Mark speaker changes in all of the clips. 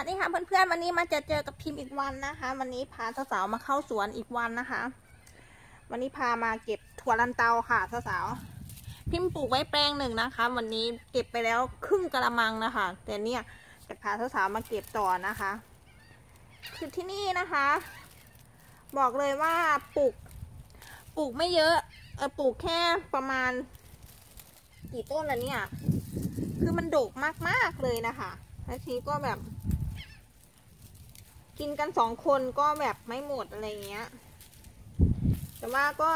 Speaker 1: วัสดีค่ะเพื่อนๆวันนี้มาจอเจอกับพิมพ์อีกวันนะคะ วันนี้พาสาวๆมาเข้าสวนอีกวันนะคะ วันนี้พามาเก็บถั่วลันเตาค่ะสาวๆพิมพ์ปลูกไว้แปลงหนึ่งนะคะ วันนี้เก็บไปแล้วครึ่งกระมังนะคะ แต่เนี่ยจะพาสาวๆมาเก็บต่อนะคะ คือที่นี่นะคะ บอกเลยว่าปลูกปลูกไม่เยอะเออปลูกแค่ประมาณ กี่ต้นละเนี่ย คือมันดกมากๆเลยนะคะแล้วทีก็แบบ กินกันสองคนก็แบบไม่หมดอะไรเงี้ย แต่ว่าก็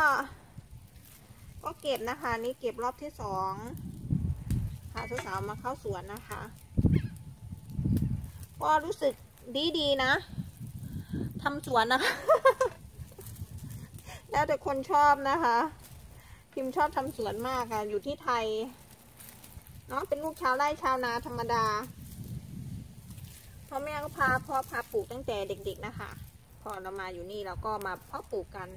Speaker 1: ก็เก็บนะคะ นี่เก็บรอบที่สองพาสาวๆมาเข้าสวนนะคะ ก็รู้สึกดีๆนะทำสวนนะคะ แล้วแต่คนชอบนะคะ พิมพ์ชอบทำสวนมากค่ะอยู่ที่ไทยเนาะเป็นลูกชาวไร่ชาวนาธรรมดา พ่อแม่ก็พาพ่อพาปลูกตั้งแต่เด็ก ๆนะคะ พอเรามาอยู่นี่เราก็มาเพาะปลูกกัน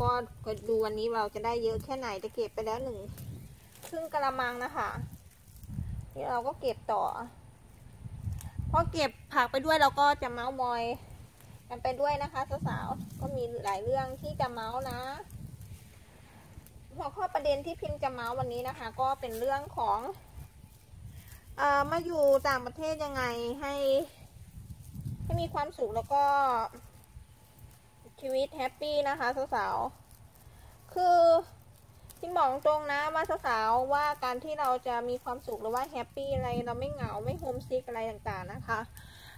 Speaker 1: ก็ก็ดูวันนี้เราจะได้เยอะแค่ไหนจะเก็บไปแล้วหนึ่งครึ่งกระมังนะคะนี่เราก็เก็บต่อพอเก็บผักไปด้วยเราก็จะเมาส์มอยกันไปด้วยนะคะสาวๆก็มีหลายเรื่องที่จะเมาส์นะหัวข้อประเด็นที่พิมพ์จะเมาส์วันนี้นะคะ ก็เป็นเรื่องของ เอ่อมาอยู่ต่างประเทศยังไงให้ ให้มีความสุขแล้วก็ชีวิตแฮปปี้นะคะสาวๆ คือที่บอกตรงนะว่าสาวๆว่าการที่เราจะมีความสุขหรือว่าแฮปปี้อะไรเราไม่เหงาไม่โฮมซิกอะไรต่างๆนะคะ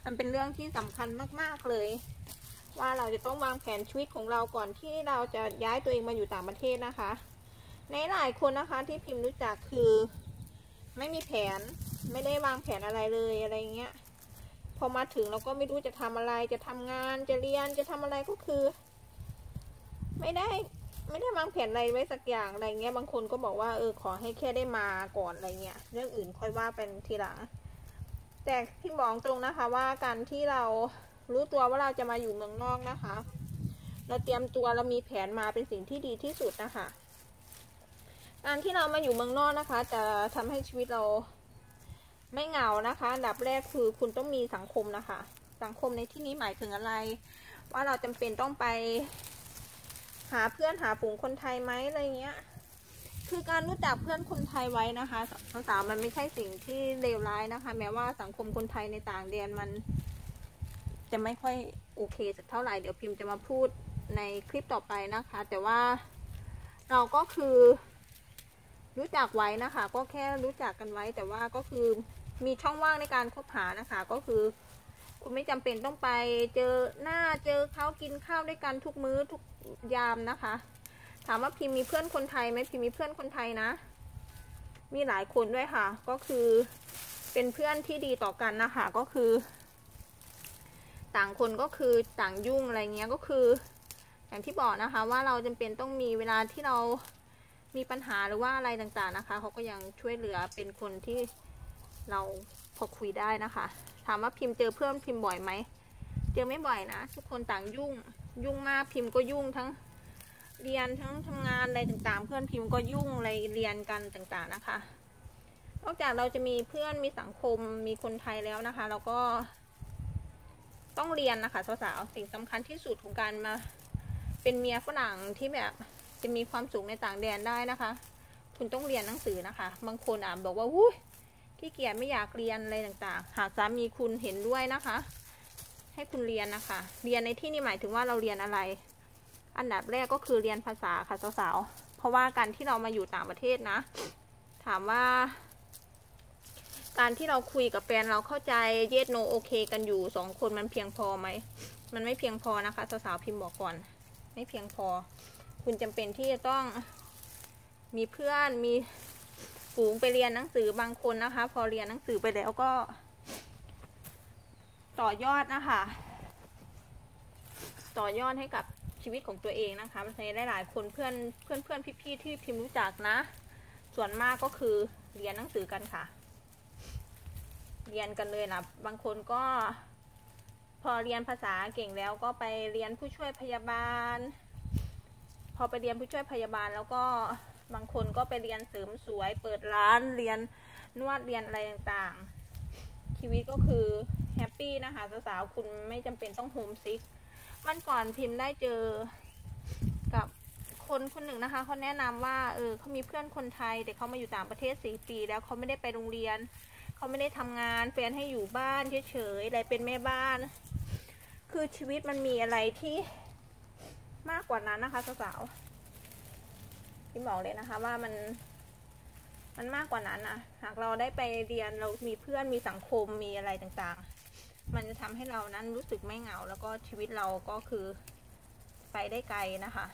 Speaker 1: มันเป็นเรื่องที่สำคัญมากๆเลย ว่าเราจะต้องวางแผนชีวิตของเราก่อนที่เราจะย้ายตัวเองมาอยู่ต่างประเทศนะคะ ในหลายคนนะคะที่พิมพ์รู้จักคือ ไม่มีแผนไม่ได้วางแผนอะไรเลยอะไรเงี้ย พอมาถึงเราก็ไม่รู้จะทำอะไร จะทำงานจะเรียนจะทำอะไรก็คือ ไม่ได้ไม่ได้วางแผนอะไรไว้สักอย่างอะไรเงี้ยบางคนก็บอกว่าเออขอให้แค่ได้มาก่อนอะไรเงี้ยเรื่องอื่นค่อยว่าเป็นทีหลัง แต่พี่บอกตรงนะคะ ว่าการที่เรารู้ตัวว่าเราจะมาอยู่เมืองนอกนะคะ เราเตรียมตัวเรามีแผนมาเป็นสิ่งที่ดีที่สุดนะคะ การที่เรามาอยู่เมืองนอกนะคะ จะทำให้ชีวิตเราไม่เหงานะคะอันดับแรกคือคุณต้องมีสังคมนะคะ สังคมในที่นี้หมายถึงอะไร ว่าเราจำเป็นต้องไป หาเพื่อนหาฝูงคนไทยไหมอะไรเงี้ย คือการรู้จักเพื่อนคนไทยไว้นะคะสาวๆมันไม่ใช่สิ่งที่เลวร้ายนะคะ แม้ว่าสังคมคนไทยในต่างแดนมัน จะไม่ค่อยโอเคสักเท่าไหร่เดี๋ยวพิมพ์จะมาพูดในคลิปต่อไปนะคะ แต่ว่าเราก็คือ รู้จักไว้นะคะ ก็แค่รู้จักกันไว้ แต่ว่าก็คือมีช่องว่างในการคบหานะคะ ก็คือ คุณไม่จำเป็นต้องไปเจอหน้าเจอเขากินข้าวด้วยกันทุกมื้อทุกยามนะคะ ถามว่าพิมมีเพื่อนคนไทยไหมพิมมีเพื่อนคนไทยนะ มีหลายคนด้วยค่ะ ก็คือเป็นเพื่อนที่ดีต่อกันนะคะ ก็คือ ต่างคนก็คือต่างยุ่งอะไรเงี้ยก็คือ อย่างที่บอกนะคะ ว่าเราจำเป็นต้องมีเวลาที่เรา มีปัญหาหรือว่าอะไรต่างๆนะคะ เขาก็ยังช่วยเหลือเป็นคนที่เราพอคุยได้นะคะ ถามว่าพิมพ์เจอเพื่อนพิมพ์บ่อยไหม เจอไม่บ่อยนะ ทุกคนต่างยุ่ง ยุ่งมากพิมพ์ก็ยุ่งทั้งเรียนทั้งทำงานอะไรต่างๆ เพื่อนพิมพ์ก็ยุ่งอะไรเรียนกันต่างๆนะคะ นอกจากเราจะมีเพื่อนมีสังคมมีคนไทยแล้วนะคะ เราก็ต้องเรียนนะคะสาวๆสิ่งสำคัญที่สุดของการมา เป็นเมียฝรั่งที่แบบ จะมีความสุขในต่างแดนได้นะคะ คุณต้องเรียนหนังสือนะคะ บางคนอ่านบอกว่าวุ้ยขี้เกียจไม่อยากเรียนอะไรต่างๆ หากสามีคุณเห็นด้วยนะคะ ให้คุณเรียนนะคะ เรียนในที่นี้หมายถึงว่าเราเรียนอะไร อันดับแรกก็คือเรียนภาษาค่ะสาวๆ เพราะว่าการที่เรามาอยู่ต่างประเทศนะ ถามว่า การที่เราคุยกับแฟนเราเข้าใจเยสโนโอเคกันอยู่สองคนมันเพียงพอไหม มันไม่เพียงพอนะคะสาวๆพิมพ์บอกก่อน ไม่เพียงพอ คุณจำเป็นที่จะต้องมีเพื่อนมีฝูงไปเรียนหนังสือบางคนนะคะ พอเรียนหนังสือไปแล้วก็ ต่อยอดนะคะ ต่อยอดให้กับชีวิตของตัวเองนะคะในหลาย ๆ คนเพื่อนเพื่อนเพื่อนพี่ๆที่พิมพ์รู้จักนะ ส่วนมากก็คือเรียนหนังสือกันค่ะ เรียนกันเลยนะบางคนก็ พอเรียนภาษาเก่งแล้วก็ไปเรียนผู้ช่วยพยาบาล พอไปเรียนผู้ช่วยพยาบาล แล้วก็บางคนก็ไปเรียนเสริมสวย เปิดร้านเรียนนวดเรียนอะไรต่างๆ ชีวิตก็คือแฮปปี้นะคะสาวๆคุณไม่จำเป็นต้องโฮมซิกวันก่อนพิมพ์ได้เจอกับคนคนหนึ่งนะคะเขาแนะนำว่าเออเขามีเพื่อนคนไทยแต่เขามาอยู่ต่างประเทศสี่ปี แล้วเขาไม่ได้ไปโรงเรียนเขาไม่ได้ทำงานแฟนให้อยู่บ้านเฉยๆอะไรเป็นแม่บ้าน คือชีวิตมันมีอะไรที่ มากกว่านั้นนะคะสาวๆพิมบอกเลยนะคะว่ามัน มันมากกว่านั้นนะหากเราได้ไปเรียนเรามีเพื่อนมีสังคมมีอะไรต่างๆ มันจะทำให้เรานั้นรู้สึกไม่เหงา แล้วก็ชีวิตเราก็คือไปได้ไกลนะคะ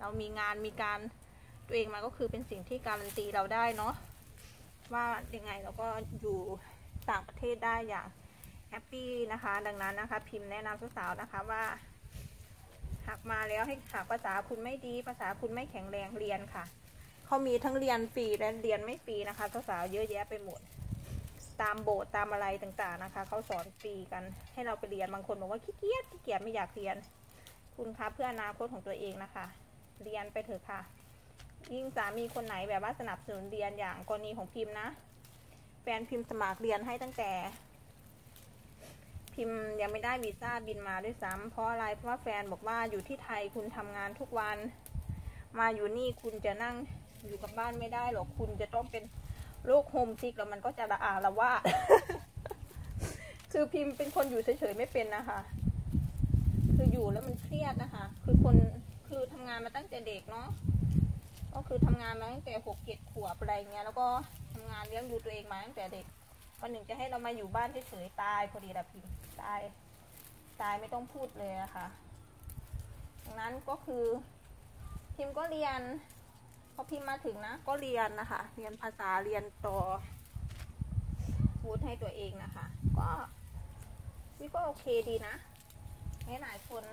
Speaker 1: เรามีงานมีการตัวเองมาก็คือเป็นสิ่งที่การันตีเราได้เนาะว่ายังไงเราก็อยู่ต่างประเทศได้อย่างแฮปปี้นะคะ ดังนั้นนะคะ พิมพ์แนะนำสาวๆนะคะว่า หากมาแล้วให้หากภาษาคุณไม่ดี ภาษาคุณไม่แข็งแรงเรียนค่ะเขามีทั้งเรียนฟรีและเรียนไม่ฟรีนะคะสาวๆเยอะแยะไปหมด ตามโบสถ์ตามอะไรต่างๆนะคะเขาสอนฟรีกันให้เราไปเรียนบางคนบอกว่าขี้เกียจขี้เกียจไม่อยากเรียน คุณคะเพื่ออนาคตของตัวเองนะคะ เรียนไปเถอะค่ะ ยิ่งสามีคนไหนแบบว่าสนับสนุนเรียนอย่างกรณีของพิมพ์นะแฟนพิมพ์สมัครเรียนให้ตั้งแต่ พิมพ์ยังไม่ได้วีซ่าบินมาด้วยซ้ำเพราะอะไรเพราะว่าแฟนบอกว่าอยู่ที่ไทยคุณทำงานทุกวัน มาอยู่นี่คุณจะนั่งอยู่กับบ้านไม่ได้หรอกคุณจะต้องเป็นโรคโฮมซิกแล้วมันก็จะระอาละว่าดคือพิมพ์เป็นคนอยู่เฉยๆไม่เป็นนะคะ คืออยู่แล้วมันเครียดนะคะ คือคนคือทำงานมาตั้งแต่เด็กเนาะก็คือทำงานมาตั้งแต่หกเจ็ดขวบอะไรเงี้ยแล้วก็ทำงานเลี้ยงดูตัวเองมาตั้งแต่เด็ก วันหนึ่งจะให้เรามาอยู่บ้านเฉยๆตายพอดีละพิมพ์ตายตายไม่ต้องพูดเลยอะค่ะดังนั้นก็คือพิมพ์ก็เรียนพอพิมพ์มาถึงนะ ก็เรียนนะคะ เรียนภาษาเรียนต่อพูดให้ตัวเองนะคะ ก็นี่ก็โอเคดีนะหลายคน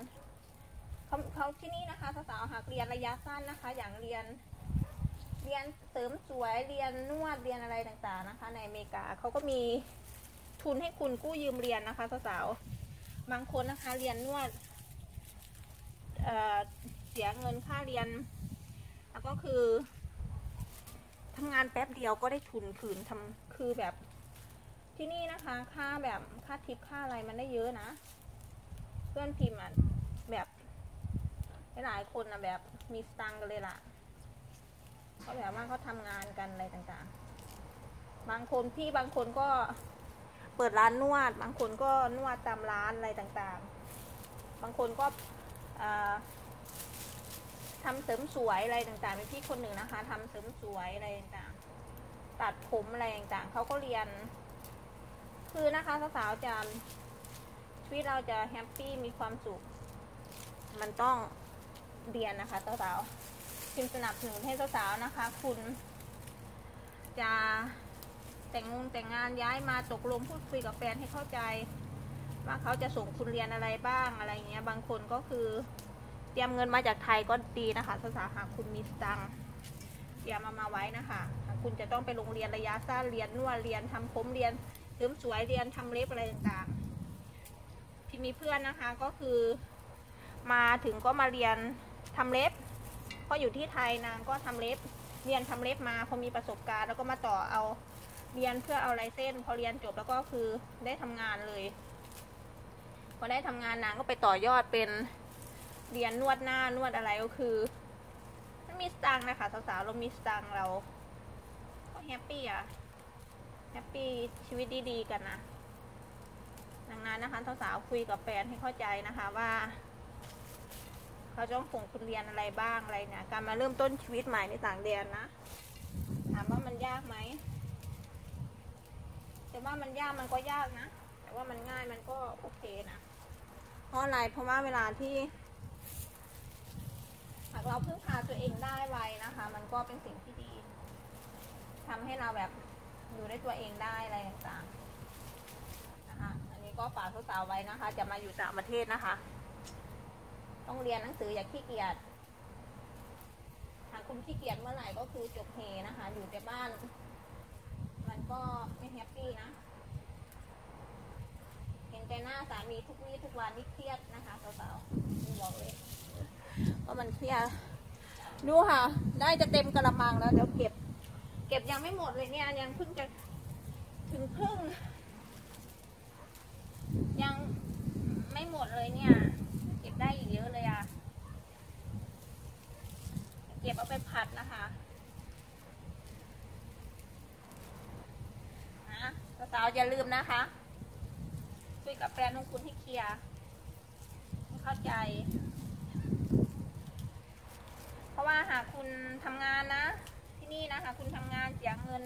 Speaker 1: เขาเขาที่นี่นะคะสาวๆหากเรียนระยะสั้นนะคะ อย่างเรียน เรียนเสริมสวยเรียนนวดเรียนอะไรต่างๆนะคะ ในอเมริกาเขาก็มีทุนให้คุณกู้ยืมเรียนนะคะสาวๆบางคนนะคะเรียนนวดเเสียเงินค่าเรียน แล้วก็คือทำงานแป๊บเดียวก็ได้ทุนคืนทำคือแบบที่นี่นะคะ ค่าแบบค่าทิปค่าอะไรมันได้เยอะนะ เพื่อนพิมพ์อะแบบหลายคนนะแบบมีสตังค์กันเลยล่ะ แบบว่าเขาทำงานกันอะไรต่างๆ บางคนพี่บางคนก็เปิดร้านนวด บางคนก็นวดตามร้านอะไรต่างๆ บางคนก็อ่าทำเสริมสวยอะไรต่างๆมีพี่คนหนึ่งนะคะทำเสริมสวยอะไรต่างๆ ตัดผมอะไรต่างๆเขาก็เรียน คือนะคะสาวๆจะชีวิตเราจะแฮปปี้มีความสุข มันต้องเรียนนะคะสาวๆ พิมสนับสนุนให้สาวๆนะคะ คุณจะแต่งงแต่งงานย้ายมาตกลงพูดคุยกับแฟนให้เข้าใจ ว่าเขาจะส่งคุณเรียนอะไรบ้างอะไรเงี้ย บางคนก็คือเตรียมเงินมาจากไทยก็ดีนะคะสาวๆหากคุณมีสตังเตรียมมามาไว้นะคะคุณจะต้องไปโรงเรียนระยะสั้นเรียนนวดเรียนทำผมเรียนเสริมสวยเรียนทำเล็บอะไรต่างๆที่มีเพื่อนนะคะก็คือ มาถึงก็มาเรียนทำเล็บ พราะอยู่ที่ไทยนางก็ทำเล็บ เรียนทำเล็บมาพอมีประสบการณ์ แล้วก็มาต่อเอาเรียนเพื่อเอาลายเส้น พอเรียนจบแล้วก็คือได้ทำงานเลย พอได้ทำงานนางก็ไปต่อยอดเป็นเรียนนวดหน้านวดอะไรก็คือมันมีสตังค์นะคะสาวๆเรามีสตังค์เราก็แฮปปี้อะแฮปปี้ชีวิตดีๆกันนะดังนั้นนะคะสาวๆคุยกับแฟนให้เข้าใจนะคะว่า เขาจะต้องส่งคุณเรียนอะไรบ้างอะไรเนี่ย การมาเริ่มต้นชีวิตใหม่ในต่างแดนนะ ถามว่ามันยากไหม แต่ว่ามันยากมันก็ยากนะ แต่ว่ามันง่ายมันก็โอเคนะ เพราะอะไร เพราะว่าเวลาที่หากเราพึ่งพาตัวเองได้ไวนะคะ มันก็เป็นสิ่งที่ดีทำให้เราแบบอยู่ได้ตัวเองได้อะไรต่างๆนะคะ อันนี้ก็ฝากสาวๆไว้นะคะ จะมาอยู่ต่างประเทศนะคะ ต้องเรียนหนังสืออย่าขี้เกียจหากคุณขี้เกียจเมื่อไหร่ก็คือจบเฮนะคะ อยู่แต่บ้าน มันก็ไม่แฮปปี้นะ เห็นแต่หน้าสามีทุกวี่ทุกวันนี่เครียดนะคะสาวๆคุณบอกเลยว่ามันเครียดดูค่ะ ได้จะเต็มกระมังแล้วเดี๋ยวเก็บ เก็บยังไม่หมดเลยเนี่ย ยังเพิ่งจะถึงครึ่งยังไม่หมดเลยเนี่ย ได้อีกเยอะเลยอะ เก็บเอาไปผัดนะคะนะสาวๆอย่าลืมนะคะคุยกับแฟนของคุณให้เคลียร์เข้าใจ เพราะว่าหากคุณทำงานนะ ที่นี่นะคะคุณทำงานเสียเงิน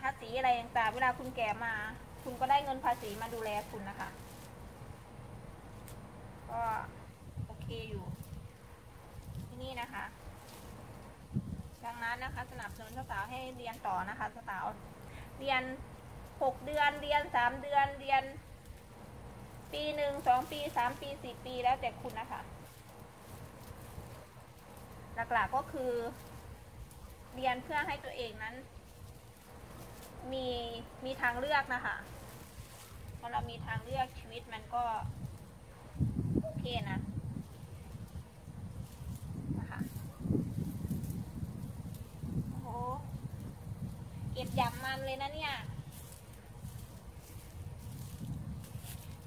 Speaker 1: ภาษีอะไรต่างๆเวลาคุณแก่มา คุณก็ได้เงินภาษีมาดูแลคุณนะคะ ก็โอเคอยู่ที่นี่นะคะ ดังนั้นนะคะ สนับสนุนสาวๆให้เรียนต่อนะคะสาวเรียนหกเดือนเรียนสามเดือนเรียน ปีหนึ่งสองปีสามปีสี่ปีแล้วแต่คุณนะคะ หลักๆกก็คือ เรียนเพื่อให้ตัวเองนั้น มีมีทางเลือกนะคะพอเรามีทางเลือกชีวิตมันก็ เคนะนะคะโอ้โหเก็บอย่างมันเลยนะเนี่ย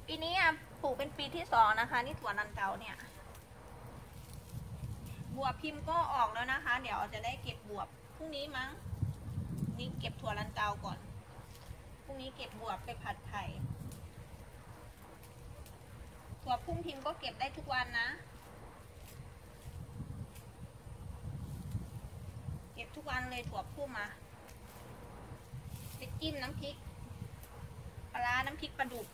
Speaker 1: ปีนี้อะปลูกเป็นปีที่สองนะคะ นี่ถั่วนันเกาเนี่ย บวบพิมพ์ก็ออกแล้วนะคะ เดี๋ยวจะได้เก็บบวบพรุ่งนี้มั้ง นี่เก็บถั่วลันเตาก่อน พรุ่งนี้เก็บบวบไปผัดไข่ ถั่วพุ่มพิมพ์ก็เก็บได้ทุกวันนะ เก็บทุกวันเลยถั่วพุ่มมาไปจิ้มน้ำพริกปลาร้าน้ำพริกปลาดุก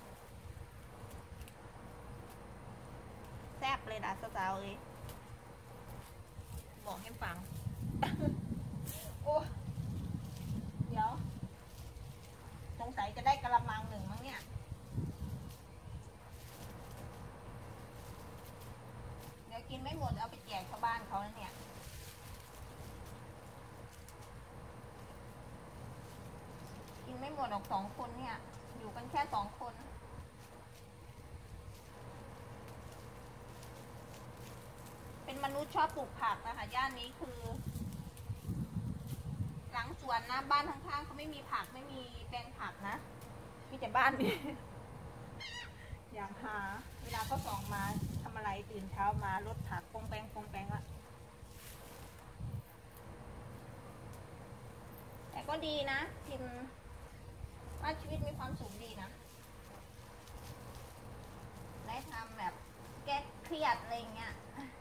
Speaker 1: แซ่บเลยนะสาวๆเลยบอกให้ฟัง โอ้ เดี๋ยว สงสัยจะได้กระมังหนึ่งมั้งเนี่ย เดี๋ยวกินไม่หมดเอาไปแจกชาวบ้านเขาแล้วเนี่ย กินไม่ หมดหรอกสองคนเนี่ย อยู่กันแค่สองคนเป็นมนุษย์ชอบปลูกผักนะคะย่านนี้คือ หลังสวนนะ บ้านข้างๆเขาไม่มีผักไม่มีแปลงผักนะมีแต่บ้านนี้อยากหา เวลาเขาสองมาทำอะไรตื่นเช้ามารดผักปองแปงปองแปงอะแต่ก็ดีนะพิม ว่าชีวิตมีความสุขดีนะ ได้ทำแบบแก้เครียดอะไรเงี้ย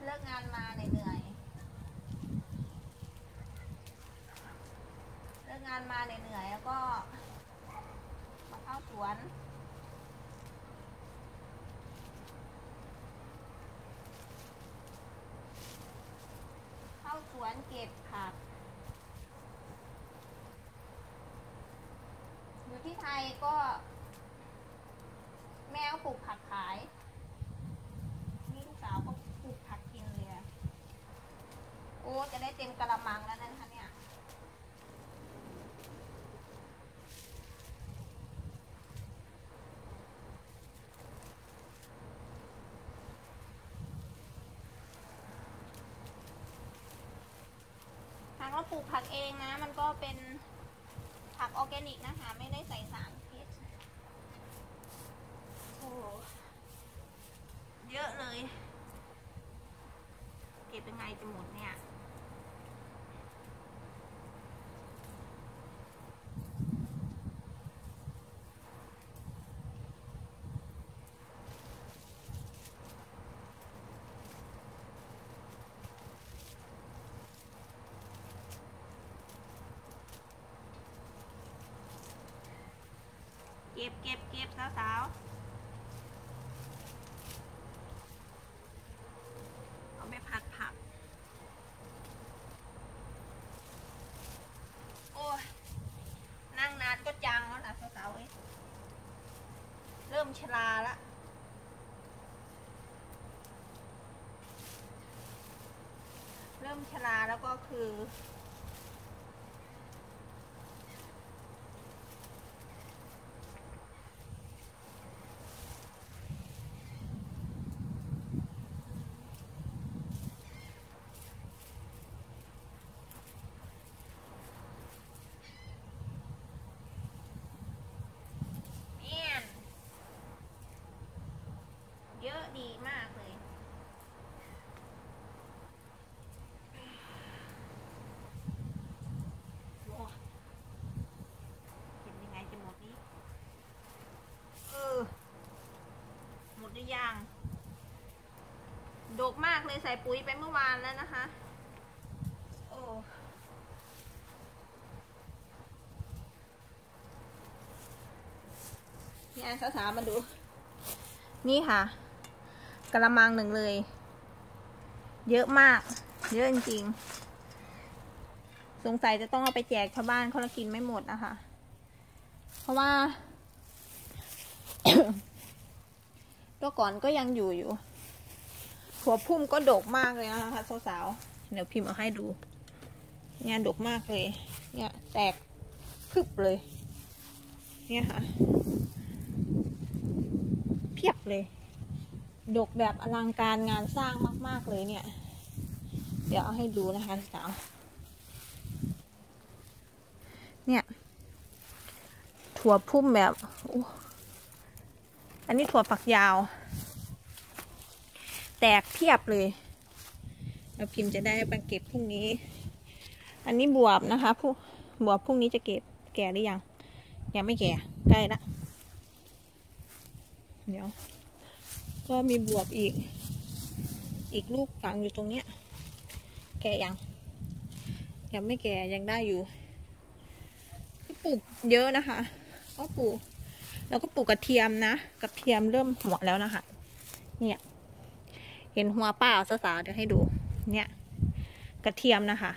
Speaker 1: เลิกงานมาเหนื่อยเลิกงานมาเหนื่อยแล้วก็มาเข้าสวนเข้าสวนเก็บผัก อยู่ ที่ไทยก็ แม่ก็ปลูกผักขาย นี่ลูกสาวก็ปลูกผักกินเลยอะโอ้จะได้เต็มกระมังแล้วนะคะเนี่ยหากเราปลูกผักเองนะ มันก็เป็น ผักออร์แกนิกนะคะ ไม่ได้ใส่สารพิษโอ้เยอะเลย เก็บยังไงจะหมดเนี่ย ก็บเก็บเก็บสาวๆเอาไปผัดผัก โอ้ยนั่งนานก็จังแล้วนะสาวๆเอ้ยเริ่มชราละเริ่มชราแล้วก็คือ แอนเยอะดีมากเลย ดกมากเลยใส่ปุ๋ยไปเมื่อวานแล้วนะคะ โอ้นี่อันสาวๆมาดู นี่ค่ะกระมังหนึ่งเลย เยอะมาก เยอะจริงๆสงสัยจะต้องเอาไปแจกชาวบ้านเขาละกินไม่หมดนะคะ เพราะว่า ตัวก่อนก็ยังอยู่อยู่ หัวพุ่มก็ดกมากเลยนะคะสาวๆเดี๋ยวพิมพ์เอาให้ดูเนี่ยดกมากเลย เนี่ยแตกพึบเลย เนี่ยค่ะ เพียบเลย ดกแบบอลังการงานสร้างมาก ๆ เลยเนี่ย เดี๋ยวเอาให้ดูนะคะสาว เนี่ย ถั่วพุ่มแบบ อันนี้ถั่วฝักยาว แตกเพียบเลย เราพิมพ์จะได้ไปเก็บพรุ่งนี้ อันนี้บวบนะคะผู้บวบพรุ่งนี้จะเก็บแก่หรือยัง ยังไม่แก่ใกล้ละเดี๋ยว ก็มีบวบอีก อีกลูกฝังอยู่ตรงเนี้ย แก่ยัง ยังไม่แก่ยังได้อยู่ปลูกเยอะนะคะก็ปลูก แล้วก็ปลูกกระเทียมนะกระเทียมเริ่มหัวแล้วนะคะ เนี่ย เห็นหัวเปล่าสาวๆเดี๋ยวให้ดู เนี่ย กระเทียมนะคะ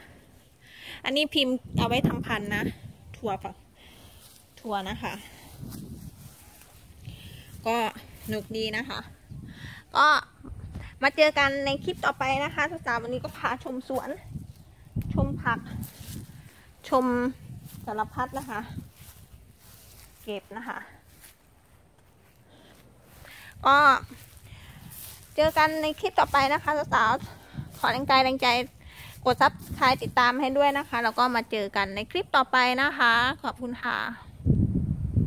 Speaker 1: อันนี้พิมพ์เอาไว้ทำพันนะถั่วฝักถั่วนะคะ ก็หนุกดีนะคะ ก็มาเจอกันในคลิปต่อไปนะคะสาวๆวันนี้ก็พาชมสวน ชมผัก ชมสารพัดนะคะ เก็บนะคะ ก็เจอกันในคลิปต่อไปนะคะสาวๆขอแรงใจแรงใจกดซับสไครต์ติดตามให้ด้วยนะคะ แล้วก็มาเจอกันในคลิปต่อไปนะคะ ขอบคุณค่ะ